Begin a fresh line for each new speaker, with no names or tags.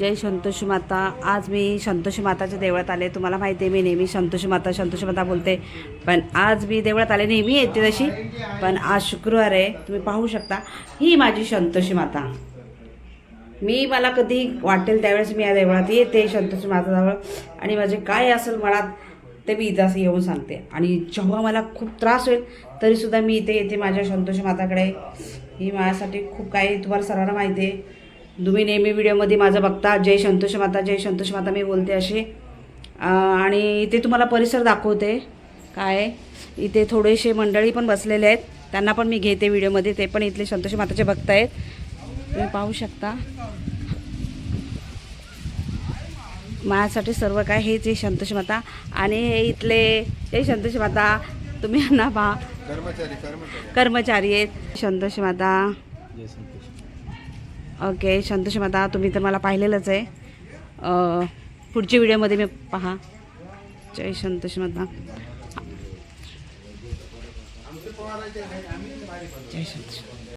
जय संतोषी माता. आज मी संतोषी माताच्या देवळात आले. तुम्हाला माहिती आहे मी नेहमी संतोषी माता संतोषी माता बोलते. पण आज मी देवळात आले नेहमी येते तशी. पण आज शुक्रवार आहे तुम्ही पाहू शकता. ही माझी संतोषी माता. मी मला कधी वाटेल त्यावेळेस मी या देवळात येते संतोषी माताजवळ आणि माझे काय असेल मनात ते मी इथं असं येऊन सांगते. आणि जेव्हा मला खूप त्रास होईल तरीसुद्धा मी इथे येते माझ्या संतोषी माताकडे. ही माझ्यासाठी खूप काही तुम्हाला सर्वांना माहिती आहे. तुम्ही नेहमी व्हिडिओमध्ये माझं बघता. जय संतोषी माता जय संतोषी माता मी बोलते अशी आणि इथे तुम्हाला परिसर दाखवते. काय. इथे थोडेसे मंडळी पण बसलेले आहेत. त्यांना पण मी घेते व्हिडिओमध्ये. ते पण इथले संतोषी माताचे भक्त आहेत तुम्ही पाहू शकता. माझ्यासाठी सर्व काय हेच आहे संतोषी माता. आणि हे इथले हे संतोषी माता. तुम्ही यांना पहा.
कर्मचारी कर्मचारी.
कर्मचारी आहेत. संतोषी माता.
जय संतोष.
ओके संतोष माता तुम्ही तर मला पाहिलेलंच आहे. पुढच्या व्हिडिओमध्ये मी पहा. जय संतोष माता जय संतोषी